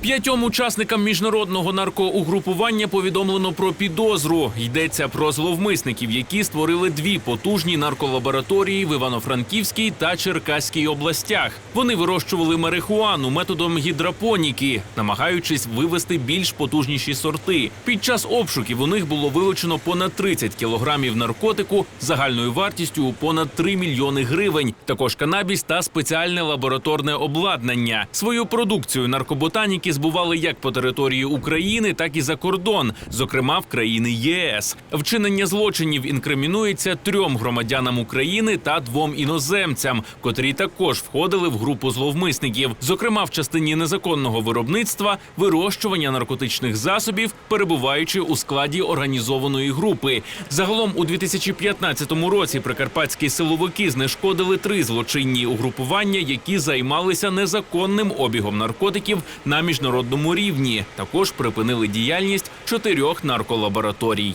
П'ятьом учасникам міжнародного наркоугрупування повідомлено про підозру. Йдеться про зловмисників, які створили дві потужні нарколабораторії в Івано-Франківській та Черкаській областях. Вони вирощували марихуану методом гідропоніки, намагаючись вивести більш потужніші сорти. Під час обшуків у них було вилучено понад 30 кілограмів наркотику загальною вартістю у понад 3 мільйони гривень. Також канабіс та спеціальне лабораторне обладнання. Свою продукцію наркоботаніки збували як по території України, так і за кордон, зокрема в країни ЄС. Вчинення злочинів інкримінується трьом громадянам України та двом іноземцям, котрі також входили в групу зловмисників, зокрема в частині незаконного виробництва, вирощування наркотичних засобів, перебуваючи у складі організованої групи. Загалом у 2015 році прикарпатські силовики знешкодили три злочинні угрупування, які займалися незаконним обігом наркотиків на міжнародному рівні. Також припинили діяльність чотирьох нарколабораторій.